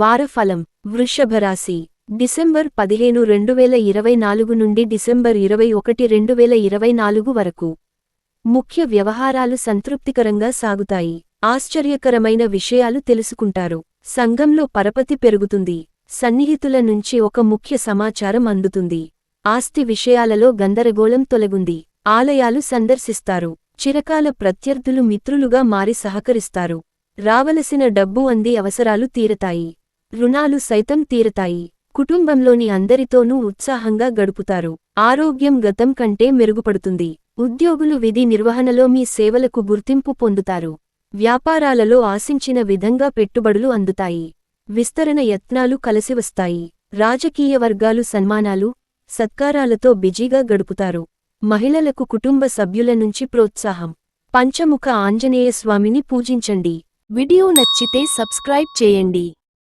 వారఫలం వృషభరాశి డిసెంబర్ పదిహేను రెండు వేల ఇరవై నాలుగు నుండి డిసెంబర్ ఇరవై ఒకటి రెండు వేల ఇరవై నాలుగు వరకు. ముఖ్య వ్యవహారాలు సంతృప్తికరంగా సాగుతాయి. ఆశ్చర్యకరమైన విషయాలు తెలుసుకుంటారు. సంఘంలో పరపతి పెరుగుతుంది. సన్నిహితుల నుంచి ఒక ముఖ్య సమాచారం అందుతుంది. ఆస్తి విషయాలలో గందరగోళం తొలగుంది. ఆలయాలు సందర్శిస్తారు. చిరకాల ప్రత్యర్థులు మిత్రులుగా మారి సహకరిస్తారు. రావలసిన డబ్బు అంది అవసరాలు తీరతాయి. రుణాలు సైతం తీరతాయి. కుటుంబంలోని అందరితోనూ ఉత్సాహంగా గడుపుతారు. ఆరోగ్యం గతం కంటే మెరుగుపడుతుంది. ఉద్యోగులు విధి నిర్వహణలో మీ సేవలకు గుర్తింపు పొందుతారు. వ్యాపారాలలో ఆశించిన విధంగా పెట్టుబడులు అందుతాయి. విస్తరణ యత్నాలు కలిసివస్తాయి రాజకీయ వర్గాలు సన్మానాలు సత్కారాలతో బిజీగా గడుపుతారు. మహిళలకు కుటుంబ సభ్యుల నుంచి ప్రోత్సాహం. పంచముఖ ఆంజనేయ స్వామిని పూజించండి. వీడియో నచ్చితే సబ్స్క్రైబ్ చేయండి.